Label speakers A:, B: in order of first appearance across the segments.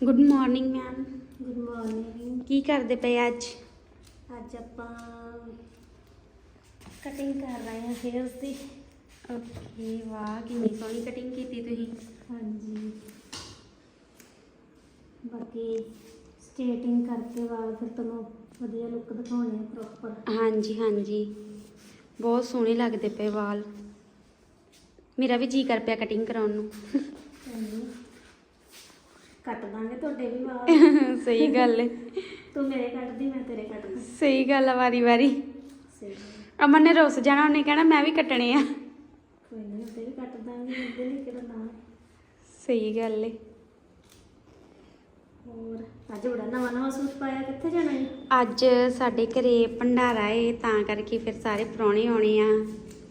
A: Good morning ma'am
B: good morning
A: ਕੀ ਕਰਦੇ ਪਏ ਅੱਜ?
B: ਅੱਜ ਆਪਾਂ ਕਟਿੰਗ ਕਰ ਰਹੇ ਹਾਂ ਹੇਅਰਸ ਦੀ।
A: ਓਕੇ ਵਾਹ ਕਿੰਨੀ ਸੋਹਣੀ ਕਟਿੰਗ ਕੀਤੀ ਤੁਸੀਂ।
B: ਹਾਂਜੀ। ਬਾਕੀ ਸਟੇਟਿੰਗ ਕਰਕੇ ਵਾਲ ਫਿਰ ਤੁਹਾਨੂੰ ਵਧੀਆ ਲੁੱਕ ਦਿਖਾਉਣੇ ਆ ਪ੍ਰੋਪਰ
A: ਹਾਂਜੀ ਹਾਂਜੀ। ਬਹੁਤ ਸੋਹਣੇ ਲੱਗਦੇ ਪਏ ਵਾਲ। ਮੇਰਾ ਵੀ ਜੀ ਕਰ ਪਿਆ ਕਟਿੰਗ ਕਰਾਉਣ ਨੂੰ।
B: ਕੱਟ ਦਾਂਗੇ ਤੁਹਾਡੇ ਵੀ ਵਾਲ
A: ਸਹੀ ਗੱਲ ਹੈ
B: ਤੂੰ ਮੇਰੇ ਕੱਟਦੀ ਮੈਂ ਤੇਰੇ ਕੱਟਦੀ।
A: ਸਹੀ ਗੱਲ ਆ ਵਾਰੀ ਵਾਰੀ।
B: ਸਹੀ
A: ਅਮਨ ਨੇ ਰੁੱਸ ਜਾਣਾ ਉਹਨੇ ਕਹਿਣਾ ਮੈਂ ਵੀ ਕੱਟਣੇ ਆ।
B: ਕੋਈ ਨਹੀਂ ਤੇ ਵੀ ਕੱਟ ਦਾਂਗੇ ਇਹਦੇ ਲਈ ਕਿਹੜਾ ਨਾ।
A: ਸਹੀ ਗੱਲ ਹੈ
B: ਹੋਰ ਅੱਜ ਬੜਾ ਨਵਾਂ ਨਵਾਂ ਸੂਟ ਪਾਇਆ ਕਿੱਥੇ ਜਾਣਾ ਹੈ
A: ਅੱਜ ਸਾਡੇ ਘਰੇ ਭੰਡਾਰਾ ਏ ਤਾਂ ਕਰਕੇ ਫਿਰ ਸਾਰੇ ਪ੍ਰਾਹੁਣੇ ਆਉਣੇ ਆ।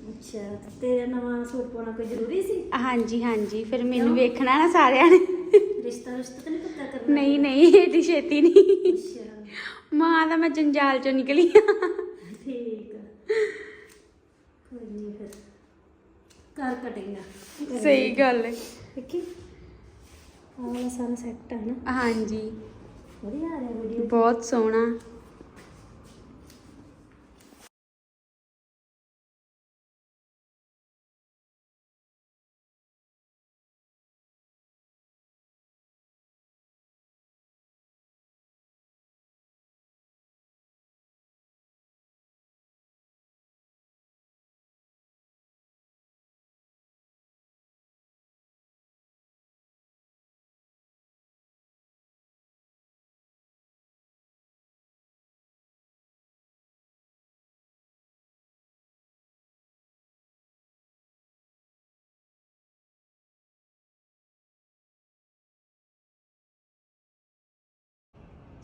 B: ਅੱਛਾ ਤੇਰਾ ਨਵਾਂ ਸੂਟ ਪਾਉਣਾ ਕੋਈ ਜ਼ਰੂਰੀ ਸੀ?
A: ਹਾਂਜੀ ਹਾਂਜੀ ਫਿਰ ਮੈਨੂੰ? ਵੇਖਣਾ ਨਾ ਸਾਰਿਆਂ ਨੇ।
B: ਰਿਸ਼ਤਾ ਰਿਸ਼ਤਾ ਤਾਂ ਨਹੀਂ ਪੱਕਾ ਕਰਨਾ
A: ਨਹੀਂ ਨਹੀਂ ਏਡੀ ਛੇਤੀ ਨਹੀਂ।
B: ਅੱਛਾ।
A: ਮਾਂ ਦਾ ਮੈਂ ਜੰਜਾਲ ਚੋਂ ਨਿਕਲੀ ਆ।
B: ਠੀਕ ਆ। ਕੋਈ ਨਹੀਂ ਫਿਰ। ਕਰ ਕਟਿੰਗ
A: ਸਹੀ ਗੱਲ ਹੈ
B: ਦੇਖੀ? ਆਹ ਵਾਲਾ ਸਾਰਾ ਸੈੱਟ ਹੈ ਨਾ।
A: ਹਾਂਜੀ।
B: ਵਧੀਆ ਆ ਰਿਹਾ ਵੀਡੀਓ
A: ਬਹੁਤ ਸੋਹਣਾ।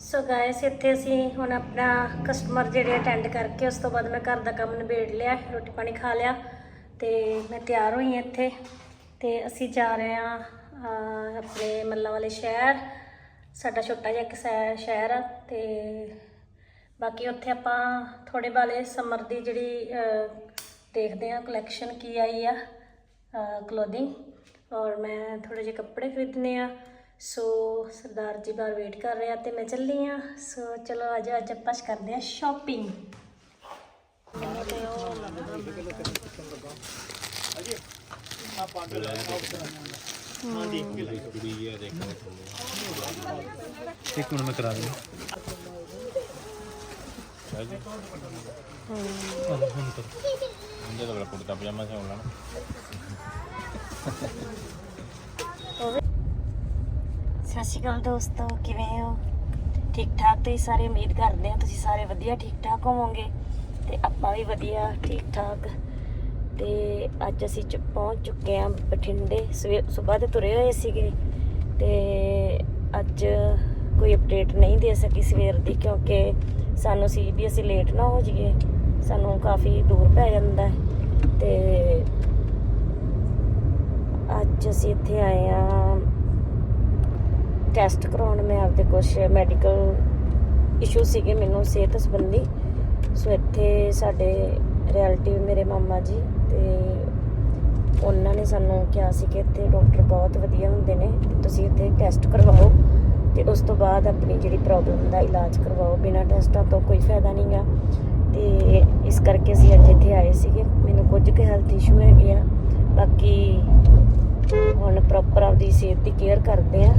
B: ਸੋ ਗਾਇਸ ਇੱਥੇ ਅਸੀਂ ਹੁਣ ਆਪਣਾ ਕਸਟਮਰ ਜਿਹੜੇ ਅਟੈਂਡ ਕਰਕੇ ਉਸ ਤੋਂ ਬਾਅਦ ਮੈਂ ਘਰ ਦਾ ਕੰਮ ਨਿਬੇੜ ਲਿਆ, ਰੋਟੀ ਪਾਣੀ ਖਾ ਲਿਆ ਤੇ ਮੈਂ ਤਿਆਰ ਹੋਈ ਹਾਂ ਇੱਥੇ ਤੇ ਅਸੀਂ ਜਾ ਰਹੇ ਹਾਂ ਆਪਣੇ ਮੱਲਾਂ ਵਾਲੇ ਸ਼ਹਿਰ, ਸਾਡਾ ਛੋਟਾ ਜਿਹਾ ਇੱਕ ਸ਼ਹਿ- ਸ਼ਹਿਰ ਆ ਤੇ ਬਾਕੀ ਉੱਥੇ ਆਪਾਂ ਥੋੜੇ ਬਾਲੇ ਸਮਰ ਦੀ ਜਿਹੜੀ ਦੇਖਦੇ ਹਾਂ ਕਲੈਕਸ਼ਨ ਕੀ ਆਈ ਆ ਕਲੋਥਿੰਗ ਔਰ ਮੈਂ ਥੋੜੇ ਜਿਹੇ ਕੱਪੜੇ ਖਰੀਦਨੇ ਆ। ਸੋ ਸਰਦਾਰ ਜੀ ਬਾਹਰ ਵੇਟ ਕਰ ਰਹੇ ਆ ਤੇ ਮੈਂ ਚੱਲੀ ਆ। ਸੋ ਚਲੋ ਅੱਜ ਅੱਜ ਆਪਾਂ ਕਰਦੇ ਆ ਸ਼ਾਪਿੰਗ
C: ਇੱਕ ਮਿੰਟ ਮੈਂ ਕਰਾ ਦਿੰਦਾ।
D: ਉਹਦੇ ਤਾਂ ਬੜਾ ਕੁੜਤਾ ਪਜਾਮਾ ਸਿਉਣ ਲੈਣਾ।
B: ਸਤਿ ਸ਼੍ਰੀ ਅਕਾਲ ਦੋਸਤੋ, ਕਿਵੇਂ ਹੋ? ਠੀਕ ਠਾਕ ਤੁਸੀਂ ਸਾਰੇ ਉਮੀਦ ਕਰਦੇ ਹਾਂ ਤੁਸੀਂ ਸਾਰੇ ਵਧੀਆ, ਠੀਕ ਠਾਕ ਹੋਵੋਗੇ ਤੇ ਆਪਾਂ ਵੀ ਵਧੀਆ, ਠੀਕ ਠਾਕ। ਤੇ ਅੱਜ ਅਸੀਂ ਚ, ਪਹੁੰਚ ਚੁੱਕੇ ਹਾਂ ਬਠਿੰਡੇ ਸਵੇਰ ਦੇ ਤੁਰੇ ਹੋਏ ਸੀਗੇ ਤੇ ਅੱਜ ਕੋਈ ਅਪਡੇਟ ਨਹੀਂ ਦੇ ਸਕੀ ਸਵੇਰ ਦੀ ਕਿਉਂਕਿ ਸਾਨੂੰ ਸੀ ਵੀ ਅਸੀਂ ਲੇਟ ਨਾ ਹੋ ਜਾਈਏ, ਸਾਨੂੰ ਕਾਫੀ ਦੂਰ ਪੈ ਜਾਂਦਾ ਹੈ ਤੇ ਅੱਜ ਅਸੀਂ ਇੱਥੇ ਆਏ ਆ ਟੈਸਟ ਕਰਾਉਣ ਮੈਂ ਆਪਦੇ ਕੁਝ ਮੈਡੀਕਲ ਇਸ਼ੂ ਸੀਗੇ ਮੈਨੂੰ ਸਿਹਤ ਸੰਬੰਧੀ। ਸੋ ਇੱਥੇ ਸਾਡੇ ਰਿਐਲਟਿਵ ਮੇਰੇ ਮਾਮਾ ਜੀ ਤੇ ਉਹਨਾਂ ਨੇ ਸਾਨੂੰ ਕਿਹਾ ਸੀ ਕਿ ਇੱਥੇ ਡਾਕਟਰ ਬਹੁਤ ਵਧੀਆ ਹੁੰਦੇ ਨੇ ਤੇ ਤੁਸੀਂ ਇੱਥੇ ਟੈਸਟ ਕਰਵਾਓ ਤੇ ਉਸ ਤੋਂ ਬਾਅਦ ਆਪਣੀ ਜਿਹੜੀ ਪ੍ਰੋਬਲਮ ਦਾ ਇਲਾਜ ਕਰਵਾਓ। ਬਿਨਾਂ ਟੈਸਟਾਂ ਤੋਂ ਕੋਈ ਫਾਇਦਾ ਨਹੀਂਗਾ ਤੇ ਇਸ ਕਰਕੇ ਅਸੀਂ ਅੱਜ ਇੱਥੇ ਆਏ ਸੀਗੇ। ਮੈਨੂੰ ਕੁਝ ਕੁ ਹੈਲਥ ਇਸ਼ੂ ਹੈਗੇ ਆ। ਬਾਕੀ ਹੁਣ ਪ੍ਰੋਪਰ ਆਪਦੀ ਸਿਹਤ ਦੀ ਕੇਅਰ ਕਰਦੇ ਆ।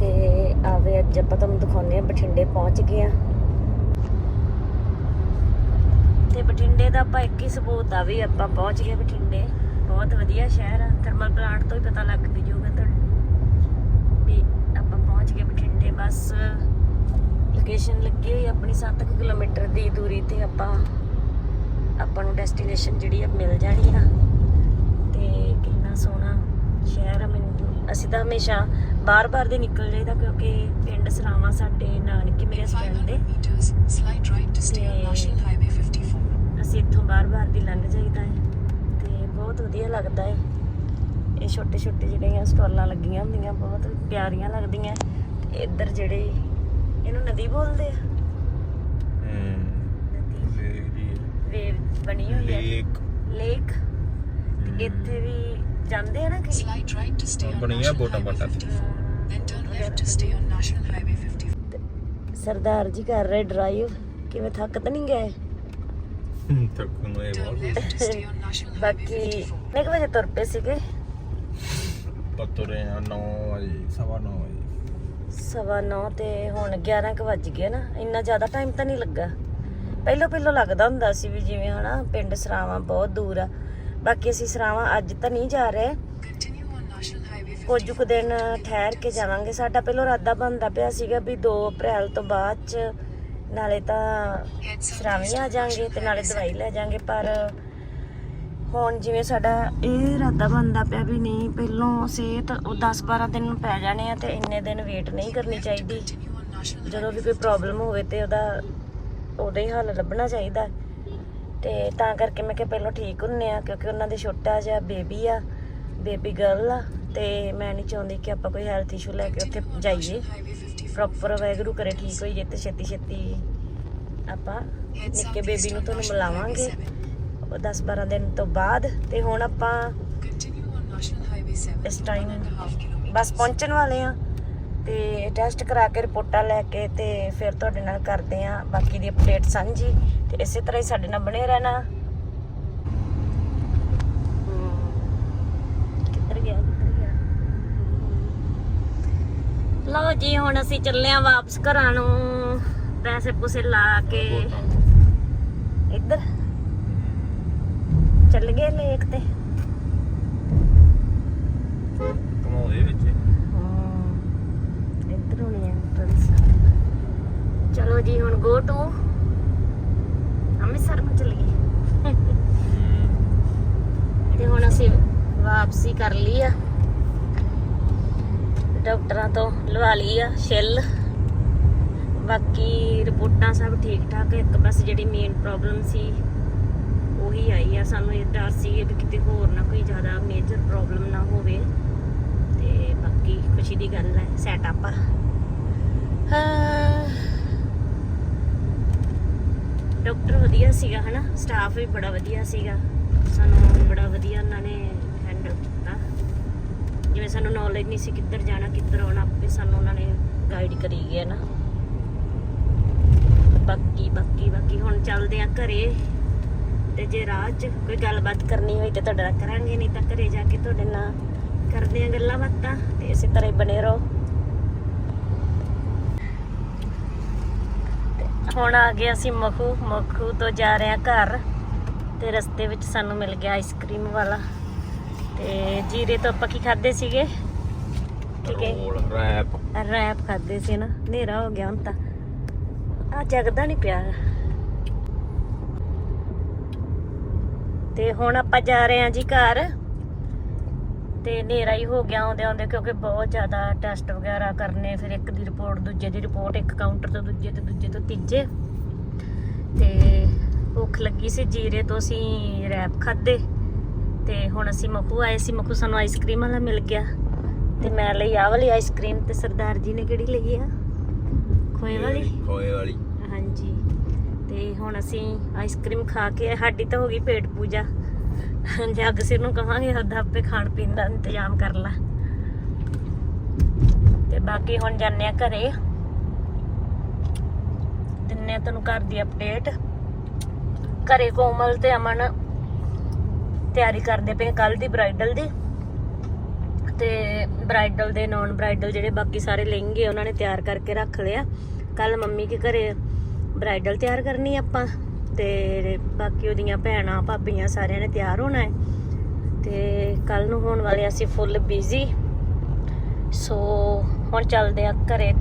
B: ਤੇ ਆਵੇ, ਅੱਜ ਆਪਾਂ ਤੁਹਾਨੂੰ ਦਿਖਾਉਂਦੇ ਆ ਬਠਿੰਡੇ ਪਹੁੰਚ ਗਏ ਆ ਤੇ ਬਠਿੰਡੇ ਦਾ ਆਪਾਂ ਇੱਕ ਹੀ ਸਬੂਤ ਆ ਵੀ ਆਪਾਂ ਪਹੁੰਚ ਗਏ ਬਠਿੰਡੇ। ਬਹੁਤ ਵਧੀਆ ਸ਼ਹਿਰ ਆ ਥਰਮਲ ਪਲਾਂਟ ਤੋਂ ਹੀ ਪਤਾ ਲੱਗ ਵੀ ਜੂਗਾ ਤੁਹਾਨੂੰ ਵੀ ਆਪਾਂ ਪਹੁੰਚ ਗਏ ਬਠਿੰਡੇ। ਬਸ ਲੋਕੇਸ਼ਨ ਲੱਗੀ ਹੋਈ ਆਪਣੀ 7 ਕਿਲੋਮੀਟਰ ਦੀ ਦੂਰੀ ਤੇ ਆਪਾਂ ਆਪਾਂ ਨੂੰ ਡੈਸਟੀਨੇਸ਼ਨ ਜਿਹੜੀ ਆ ਮਿਲ ਜਾਣੀ ਆ। ਤੇ ਕਿੰਨਾ ਸੋਹਣਾ ਸ਼ਹਿਰ ਆ, ਮੈਨੂੰ ਅਸੀਂ ਤਾਂ ਹਮੇਸ਼ਾ ਬਾਰ-ਬਾਰ ਦੇ ਨਿਕਲ ਜਾਈਦਾ ਕਿਉਂਕਿ ਪਿੰਡ ਸਰਾਵਾਂ ਸਾਡੇ ਨਾਨਕੇ ਮੇਰੇ ਹਸਬੰਡ ਦੇ।
E: right to stay on
B: Yeah.
E: National Highway 54.
B: ਅਸੀਂ ਇੱਥੋਂ ਬਾਰ-ਬਾਰ ਦੀ ਲੰਘ ਜਾਈਦਾ ਹੈ ਤੇ ਬਹੁਤ ਵਧੀਆ ਲੱਗਦਾ ਹੈ। ਇਹ ਛੋਟੇ ਛੋਟੇ ਜਿਹੜੀਆਂ ਸਟਾਲਾਂ ਲੱਗੀਆਂ ਹੁੰਦੀਆਂ ਬਹੁਤ ਪਿਆਰੀਆਂ ਲੱਗਦੀਆਂ। ਤੇ ਇੱਧਰ ਜਿਹੜੇ ਇਹਨੂੰ ਨਦੀ ਬੋਲਦੇ ਆ। ਵੇਵ ਬਣੀ ਹੋਈ ਹੈ।
D: ਲੇਕ।
B: ਲੇਕ। ਤੇ ਇੱਥੇ ਵੀ ਜਾਂਦੇ ਆ ਨਾ ਕਿ
D: ਬਣੀਆਂ
E: National
D: ਵੋਟਾਂ
E: Highway
D: ਪਾਟਾਂ
E: 54. Then turn left to stay on National Highway 54.
B: Sardar ji ਕਰ ਰਹੇ ਡਰਾਈਵ ਕਿਵੇਂ ਥੱਕ ਤਾਂ ਨਹੀਂ ਗਏ?
D: ਤੱਕ ਨੂੰ ਇਹ
B: ਬਾਕੀ
E: 54.
B: ਕਿੰਨੇ ਕੁ ਵਜੇ ਤੁਰ ਪਏ ਸੀਗੇ?
D: ਪਤਰੇ 9 ਵਜੇ ਸਵਾ 9 ਵਜੇ।
B: ਸਵਾ ਨੌ ਤੇ ਹੁਣ 11 ਕੁ ਵੱਜ ਗਏ ਨਾ ਇੰਨਾ ਜ਼ਿਆਦਾ ਟਾਈਮ ਤਾਂ ਨਹੀਂ ਲੱਗਾ। ਪਹਿਲਾਂ ਪਹਿਲਾਂ ਲੱਗਦਾ ਹੁੰਦਾ ਸੀ ਵੀ ਜਿਵੇਂ ਹਨਾ ਪਿੰਡ ਸਰਾਵਾਂ ਬਹੁਤ ਦੂਰ ਆ। ਬਾਕੀ ਅਸੀਂ ਸਰਾਵਾਂ ਅੱਜ ਤਾਂ ਨਹੀਂ ਜਾ ਰਹੇ।
E: Continue on National Highway 54.
B: ਕੁਝ ਕੁ ਦਿਨ ਠਹਿਰ ਕੇ ਜਾਵਾਂਗੇ। ਸਾਡਾ ਪਹਿਲਾਂ ਇਰਾਦਾ ਬਣਦਾ ਪਿਆ ਸੀਗਾ ਵੀ 2 ਅਪ੍ਰੈਲ ਤੋਂ ਬਾਅਦ ਚ ਨਾਲੇ ਤਾਂ ਸਰਾਵੀ ਆ ਜਾਾਂਗੇ ਤੇ ਨਾਲੇ ਦਵਾਈ ਲੈ ਜਾਾਂਗੇ। ਪਰ ਹੁਣ ਜਿਵੇਂ ਸਾਡਾ ਇਹ ਇਰਾਦਾ ਬਣਦਾ ਪਿਆ ਵੀ ਨਹੀਂ ਪਹਿਲੋਂ ਸਿਹਤ ਉਹ 10 12 ਦਿਨ ਪੈ ਜਾਣੇ ਆ ਤੇ ਇੰਨੇ ਦਿਨ ਵੇਟ ਨਹੀਂ ਕਰਨੀ ਚਾਹੀਦੀ। ਜਦੋਂ ਵੀ ਕੋਈ ਪ੍ਰੋਬਲਮ ਹੋਵੇ ਤੇ ਉਹਦਾ ਉਹਦਾ ਹੀ ਹੱਲ ਲੱਭਣਾ ਚਾਹੀਦਾ। ਤੇ ਤਾਂ ਕਰਕੇ ਮੈਂ ਕਿਹਾ ਪਹਿਲਾਂ ਠੀਕ ਹੁੰਨੇ ਆ ਕਿਉਂਕਿ ਉਹਨਾਂ ਦੇ ਛੋਟਾ ਜਿਹਾ ਬੇਬੀ ਆ ਬੇਬੀ ਗਰਲ ਆ ਤੇ ਮੈਂ ਨਹੀਂ ਚਾਹੁੰਦੀ ਕਿ ਆਪਾਂ ਕੋਈ ਹੈਲਥ ਇਸ਼ੂ ਲੈ ਕੇ ਉੱਥੇ ਜਾਈਏ
E: Highway 54.
B: ਪ੍ਰੋਪਰ ਵੈਗਰੂ ਕਰੇ ਠੀਕ ਹੋਈਏ ਤੇ ਛੇਤੀ ਛੇਤੀ ਆਪਾਂ ਨਿੱਕੇ ਬੇਬੀ ਨੂੰ ਤੁਹਾਨੂੰ ਮਿਲਾਵਾਂਗੇ
E: 7.
B: 10 12 ਦਿਨ ਤੋਂ ਬਾਅਦ ਤੇ ਹੁਣ ਆਪਾਂ
E: Continue on National Highway 7.
B: ਇਸ ਟਾਈਮ. ਬਸ ਪਹੁੰਚਣ ਵਾਲੇ ਆ ਤੇ ਟੈਸਟ ਕਰਾ ਕੇ ਰਿਪੋਰਟਾਂ ਲੈ ਕੇ ਤੇ ਫਿਰ ਤੁਹਾਡੇ ਨਾਲ ਕਰਦੇ ਆ ਬਾਕੀ ਦੀ ਅਪਡੇਟ ਸਾਂਝੀ ਤੇ ਇਸੇ ਤਰ੍ਹਾਂ ਹੀ ਸਾਡੇ ਨਾਲ ਬਣੇ ਰਹਿਣਾ। ਕਿੱਧਰ ਗਿਆ ਕਿੱਧਰ ਗਿਆ? ਲਓ ਜੀ, ਹੁਣ ਅਸੀਂ ਚੱਲੇ ਆ ਵਾਪਸ ਘਰਾਂ ਨੂੰ ਪੈਸੇ ਪੂਸੇ ਲਾ ਕੇ ਇੱਧਰ। ਚੱਲ ਗਏ ਲੇਕ ਤੇ।
D: ਕਮਾਉਂਦੇ ਵਿੱਚ
B: ਹਾਂ ਇੱਧਰ ਹੋਣੀ ਐਂਟਰੈਂਸ ਚਲੋ ਜੀ ਹੁਣ ਗੋ ਟੂ ਅੰਮ੍ਰਿਤਸਰ ਨੂੰ ਚੱਲੀਏ। ਤੇ ਹੁਣ ਅਸੀਂ ਵਾਪਸੀ ਕਰ ਲਈ ਆ। ਡਾਕਟਰਾਂ ਤੋਂ ਲਵਾ ਲਈ ਆ ਛਿੱਲ। ਬਾਕੀ ਰਿਪੋਰਟਾਂ ਸਭ ਠੀਕ ਠਾਕ ਇੱਕ ਬਸ ਜਿਹੜੀ ਮੇਨ ਪ੍ਰੋਬਲਮ ਸੀ ਉਹੀ ਆਈ ਆ। ਸਾਨੂੰ ਇਹ ਡਰ ਸੀ ਵੀ ਕਿਤੇ ਹੋਰ ਨਾ ਕੋਈ ਜ਼ਿਆਦਾ ਮੇਜਰ ਪ੍ਰੋਬਲਮ ਨਾ ਹੋਵੇ। ਤੇ ਬਾਕੀ ਖੁਸ਼ੀ ਦੀ ਗੱਲ ਹੈ ਸੈਟਅਪ ਆ। ਹਾਂ। ਡਾਕਟਰ ਵਧੀਆ ਸੀਗਾ, ਹਨਾ? ਸਟਾਫ ਵੀ ਬੜਾ ਵਧੀਆ ਸੀਗਾ। ਸਾਨੂੰ ਬੜਾ ਵਧੀਆ ਉਹਨਾਂ ਨੇ ਹੈਂਡਲ ਕੀਤਾ। ਜਿਵੇਂ ਸਾਨੂੰ ਨੌਲੇਜ ਨਹੀਂ ਸੀ ਕਿੱਧਰ ਜਾਣਾ, ਕਿੱਧਰ ਆਉਣਾ, ਆਪੇ ਸਾਨੂੰ ਉਹਨਾਂ ਨੇ ਗਾਈਡ ਕਰੀ ਗਿਆ ਨਾ ਬਾਕੀ ਬਾਕੀ ਬਾਕੀ ਹੁਣ ਚੱਲਦੇ ਆ ਘਰੇ। ਤੇ ਜੇ ਰਾਹ 'ਚ ਕੋਈ ਗੱਲਬਾਤ ਕਰਨੀ ਹੋਈ ਤੇ ਤੁਹਾਡੇ ਨਾਲ ਕਰਾਂਗੇ, ਨਹੀਂ ਤਾਂ ਘਰੇ ਜਾ ਕੇ ਤੁਹਾਡੇ ਨਾਲ ਕਰਦੇ ਆ ਗੱਲਾਂ ਬਾਤਾਂ। ਤੇ ਇਸੇ ਤਰ੍ਹਾਂ ਹੀ ਬਣੇ ਰਹੋ। ਹੁਣ ਆ ਗਏ ਅਸੀਂ ਮਖੂ ਮਖੂ ਤੋਂ ਜਾ ਰਹੇ ਆ ਘਰ ਤੇ ਰਸਤੇ ਵਿੱਚ ਸਾਨੂੰ ਮਿਲ ਗਿਆ ਆਈਸਕ੍ਰੀਮ ਵਾਲਾ ਤੇ ਜੀਰੇ ਤੋਂ ਆਪਾਂ ਕੀ ਖਾਦੇ ਸੀਗੇ? ਠੀਕ ਹੈ
D: ਰੈਪ।
B: ਰੈਪ ਖਾਦੇ ਸੀ ਨਾ ਹਨੇਰਾ ਹੋ ਗਿਆ ਹੁਣ ਤਾਂ। ਆ ਜਗਦਾ ਨਹੀਂ ਪਿਆ। ਤੇ ਹੁਣ ਆਪਾਂ ਜਾ ਰਹੇ ਹਾਂ ਜੀ ਘਰ। ਤੇ ਹਨੇਰਾ ਹੀ ਹੋ ਗਿਆ ਆਉਂਦੇ ਆਉਂਦੇ ਕਿਉਂਕਿ ਬਹੁਤ ਜ਼ਿਆਦਾ ਟੈਸਟ ਵਗੈਰਾ ਕਰਨੇ ਫਿਰ ਇੱਕ ਦੀ ਰਿਪੋਰਟ ਦੂਜੇ ਦੀ ਰਿਪੋਰਟ ਇੱਕ ਕਾਊਂਟਰ ਤੋਂ ਦੂਜੇ ਤੇ ਦੂਜੇ ਤੋਂ ਤੀਜੇ। ਤੇ ਭੁੱਖ ਲੱਗੀ ਸੀ ਜੀਰੇ ਤੋਂ ਅਸੀਂ ਰੈਪ ਖਾਦੇ ਤੇ ਹੁਣ ਅਸੀਂ ਮਖੂ ਆਏ ਸੀ ਮਖੂ ਸਾਨੂੰ ਆਈਸਕ੍ਰੀਮ ਵਾਲਾ ਮਿਲ ਗਿਆ। ਤੇ ਮੈਂ ਲਈ ਆਹ ਵਾਲੀ ਆਈਸਕ੍ਰੀਮ ਤੇ ਸਰਦਾਰ ਜੀ ਨੇ ਕਿਹੜੀ ਲਈ ਆ? ਖੋਏ ਵਾਲੀ?
D: ਖੋਏ ਵਾਲੀ।
B: ਹਾਂਜੀ। ਤੇ ਹੁਣ ਅਸੀਂ ਆਈਸਕ੍ਰੀਮ ਖਾ ਕੇ ਸਾਡੀ ਤਾਂ ਹੋ ਗਈ ਪੇਟ ਪੂਜਾ। ਜੱਗ ਸਿਰ ਨੂੰ ਕਹਾਂਗੇ ਉਹਦਾ ਆਪੇ ਖਾਣ ਪੀਣ ਦਾ ਇੰਤਜ਼ਾਮ ਕਰ ਲੈ। ਤੇ ਬਾਕੀ ਹੁਣ ਜਾਂਦੇ ਆ ਘਰੇ। ਦਿੰਨੇ ਤੁਹਾਨੂੰ ਘਰ ਦੀ ਅਪਡੇਟ ਘਰੇ ਕੋਮਲ ਤੇ ਅਮਨ ਤਿਆਰੀ ਕਰਦੇ ਪਏ ਕੱਲ ਦੀ ਬ੍ਰਾਈਡਲ ਦੀ। ਤੇ ਬ੍ਰਾਈਡਲ ਦੇ ਨੌਨ ਬ੍ਰਾਈਡਲ ਜਿਹੜੇ ਬਾਕੀ ਸਾਰੇ ਲਹਿੰਗੇ ਉਹਨਾਂ ਨੇ ਤਿਆਰ ਕਰਕੇ ਰੱਖ ਲਿਆ ਕੱਲ ਮੰਮੀ ਕੇ ਘਰੇ ਬ੍ਰਾਈਡਲ ਤਿਆਰ ਕਰਨੀ ਆਪਾਂ। ਤੇ ਬਾਕੀ ਉਹਦੀਆਂ ਭੈਣਾਂ, ਭਾਬੀਆਂ ਸਾਰਿਆਂ ਨੇ ਤਿਆਰ ਹੋਣਾ ਹੈ। ਤੇ ਕੱਲ ਨੂੰ ਹੋਣ ਵਾਲੇ ਅਸੀਂ ਫੁੱਲ ਬਿਜ਼ੀ ਸੋ ਹੁਣ ਚੱਲਦੇ ਆ ਘਰੇ